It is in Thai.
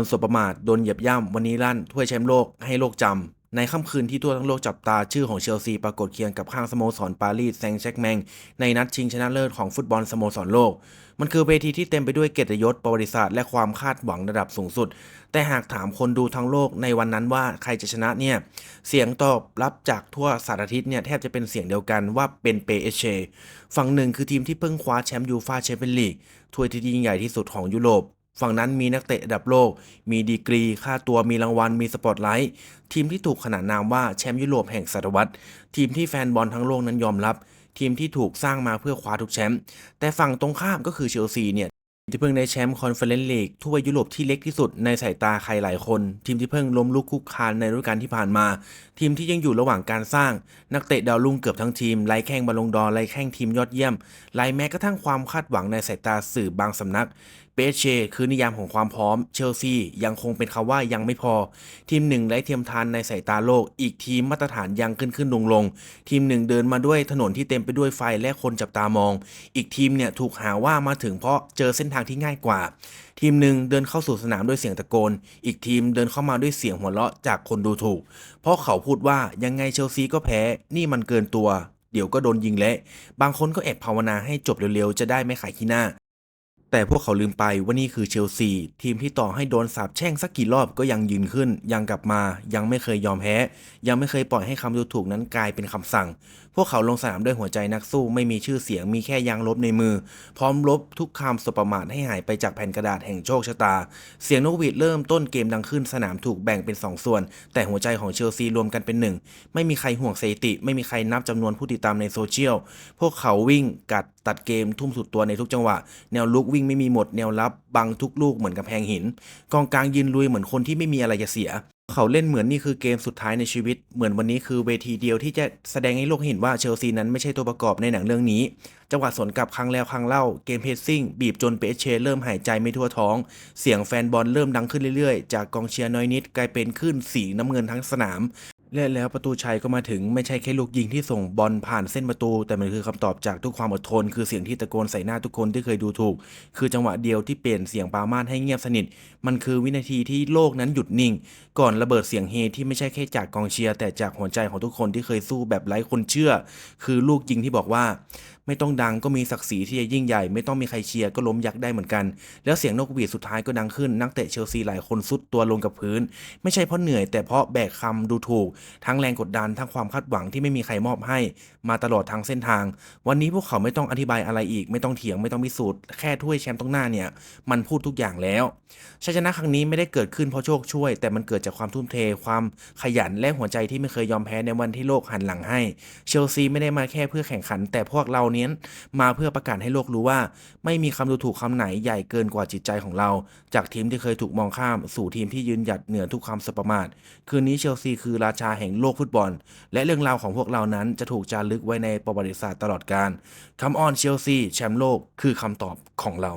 นสบประมาทโดนเหยียบย่ำวันนี้ลั่นถ้วยแชมป์โลกให้โลกจำ ในค่ำคืนที่ทั่วทั้งโลกจับตาชื่อของเชลซีปรากฏเคียงกับข้างสโมสรปารีสแซงต์แชร์กแมง ในนัดชิงชนะเลิศของฟุตบอลสโมสรโลก มันคือเวทีที่เต็มไปด้วยเกียรติยศประวัติศาสตร์และความคาดหวังระดับสูงสุด แต่หากถามคนดูทั้งโลกในวันนั้นว่าใครจะชนะเนี่ยเสียงตอบรับจากทั่วสารทิศเนี่ยแทบจะเป็นเสียงเดียวกันว่าเป็นเปเอเชฝั่งหนึ่งคือทีมที่เพิ่งคว้าแชมป์ยูฟาแชมเปี้ยนลีกถ้วยที่ยิ่งใหญ่ที่สุดของยุโรป ฝั่งนั้นมีนักเตะระดับโลก มีดีกรี ค่าตัว มีรางวัล มีสปอตไลท์ ทีมที่ถูกขนานนามว่าแชมป์ยุโรปแห่งศตวรรษ ทีมที่แฟนบอลทั้งโลกนั้นยอมรับ ทีมที่ถูกสร้างมาเพื่อคว้าทุกแชมป์ แต่ฝั่งตรงข้ามก็คือเชลซีเนี่ยที่เพิ่งได้แชมป์คอนเฟอเรนซ์ลีกทั่วยุโรปที่เล็กที่สุดในสายตาใครหลายคน ทีมที่เพิ่งล้มลุกคุกคานในฤดูกาลที่ผ่านมา ทีมที่ยังอยู่ระหว่างการสร้าง นักเตะดาวรุ่งเกือบทั้งทีมไล่แข่งบอลลงดอร์ไล่แข่งทีมยอดเยี่ยมไล่แม้กระทั่งความคาดหวังในสายตาสื่อบางสำนัก เปเชคือนิยามของความพร้อม เชลซียังคงเป็นคำว่ายังไม่พอ ทีมหนึ่งไร้เทียมทานในสายตาโลก อีกทีมมาตรฐานยังขึ้นขึ้นลงลง ทีมหนึ่งเดินมาด้วยถนนที่เต็มไปด้วยไฟและคนจับตามอง อีกทีมเนี่ยถูกหาว่ามาถึงเพราะเจอเส้นทางที่ง่ายกว่า ทีมหนึ่งเดินเข้าสู่สนามด้วยเสียงตะโกน อีกทีมเดินเข้ามาด้วยเสียงหัวเราะจากคนดูถูก เพราะเขาพูดว่ายังไงเชลซีก็แพ้ นี่มันเกินตัว เดี๋ยวก็โดนยิงและ บางคนก็แอบภาวนาให้จบเร็วๆ จะได้ไม่ขายขี้หน้า แต่พวกเขาลืมไปว่านี่คือเชลซี ทีมที่ต่อให้โดนสาปแช่งสักกี่รอบก็ยังยืนขึ้น ยังกลับมา ยังไม่เคยยอมแพ้ ยังไม่เคยปล่อยให้คำดูถูกนั้นกลายเป็นคำสั่ง พวกเขาลงสนามด้วยหัวใจนักสู้ไม่มีชื่อเสียงมีแค่ยางลบในมือ พร้อมลบทุกคำสบประมาทให้หายไปจากแผ่นกระดาษแห่งโชคชะตา เสียงนกหวีดเริ่มต้นเกมดังขึ้นสนามถูกแบ่งเป็นสองส่วน แต่หัวใจของเชลซีรวมกันเป็นหนึ่งไม่มีใครห่วงสถิติ ไม่มีใครนับจำนวนผู้ติดตามในโซเชียลพวกเขาวิ่งกัดตัดเกมทุ่มสุดตัวในทุกจังหวะ แนวลุกวิ่งไม่มีหมด แนวรับบังทุกลูกเหมือนกับแพงหิน กองกลางยืนลุยเหมือนคนที่ไม่มีอะไรจะเสีย เขาเล่นเหมือนนี่คือเกมสุดท้ายในชีวิต เหมือนวันนี้คือเวทีเดียวที่จะแสดงให้โลกเห็นว่าเชลซีนั้นไม่ใช่ตัวประกอบในหนังเรื่องนี้ จังหวะสวนกลับครั้งแล้วครั้งเล่า เกมเพสซิ่ง บีบจนเปเชเริ่มหายใจไม่ทั่วท้อง เสียงแฟนบอลเริ่มดังขึ้นเรื่อยๆ จากกองเชียร์น้อยนิดกลายเป็นคลื่นสีน้ำเงินทั้งสนาม และแล้วประตูชัยก็มาถึงไม่ใช่แค่ลูกยิงที่ส่งบอลผ่านเส้นประตู แต่มันคือคำตอบจากทุกความอดทน คือเสียงที่ตะโกนใส่หน้าทุกคนที่เคยดูถูก คือจังหวะเดียวที่เปลี่ยนเสียงปามาสให้เงียบสนิท มันคือวินาทีที่โลกนั้นหยุดนิ่ง ก่อนระเบิดเสียงเฮที่ไม่ใช่แค่จากกองเชียร์แต่จากหัวใจของทุกคนที่เคยสู้แบบไร้คนเชื่อ คือลูกยิงที่บอกว่า ไม่ต้องดังก็มีศักดิ์ศรีที่จะยิ่งใหญ่ ไม่ต้องมีใครเชียร์ก็ล้มยักษ์ได้เหมือนกัน แล้วเสียงนกหวีดสุดท้ายก็ดังขึ้นนักเตะเชลซีหลายคนซุดตัวลงกับพื้น ไม่ใช่เพราะเหนื่อยแต่เพราะแบกคำดูถูก ทั้งแรงกดดันทั้งความคาดหวังที่ไม่มีใครมอบให้ มาตลอดทั้งเส้นทาง วันนี้พวกเขาไม่ต้องอธิบายอะไรอีก ไม่ต้องเถียงไม่ต้องพิสูจน์แค่ถ้วยแชมป์ตรงหน้าเนี่ยมันพูดทุกอย่างแล้วชัยชนะครั้งนี้ไม่ได้เกิดขึ้นเพราะโชคช่วย แต่มันเกิดจากความทุ่มเท ความขยันและหัวใจที่ไม่เคยยอมแพ้ในวันที่โลกหันหลังให้ เชลซีไม่ได้มาแค่เพื่อแข่งขัน แต่พวกเรานี้มาเพื่อประกาศให้โลกรู้ว่า ไม่มีคำดูถูกคำไหนใหญ่เกินกว่าจิตใจของเรา จากทีมที่เคยถูกมองข้ามสู่ทีมที่ยืนหยัดเหนือทุกความสบประมาทคืนนี้เชลซีคือราชาแห่งโลกฟุตบอล และเรื่องราวของพวกเรานั้นจะถูกจารึกไว้ในประวัติศาสตร์ตลอดกาลคำออนเชลซีแชมป์โลกคือคำตอบของเรา